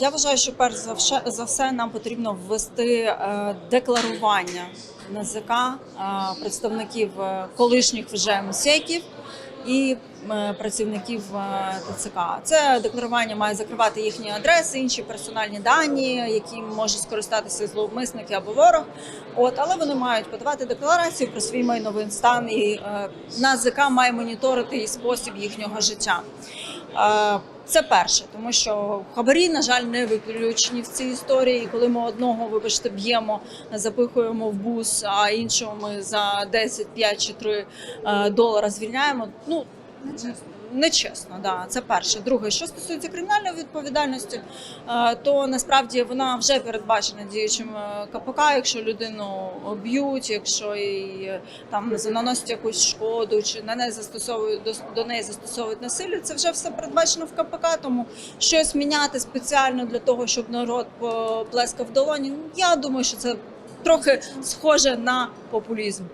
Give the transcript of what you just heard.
Я вважаю, що перш за все, нам потрібно ввести е, декларування НАЗК е, представників е, колишніх вже МСЕКів і працівників е, ТЦК. Це декларування має закривати їхні адреси, інші персональні дані, які можуть скористатися зловмисники або ворог. От, але вони мають подавати декларацію про свій майновий стан, і е, НАЗК має моніторити і спосіб їхнього життя. Е, Це перше, тому що хабарі, на жаль, не виключені в цій історії. І Коли ми одного, вибачте, б'ємо, запихуємо в бус, а іншого ми за 10, 5 чи 3 е, долара звільняємо. Ну нечесно, Нечесно, да, це перше. Друге, що стосується кримінальної відповідальності, е, то насправді вона вже передбачена діючим е, КПК. Якщо людину б'ють, якщо їй е, там наносять якусь шкоду, чи на неї застосовують до, неї застосовують насилля, це вже все передбачено в КПК. Тому щось міняти спеціально для того, щоб народ плескав долоні. Я думаю, що це трохи схоже на популізм.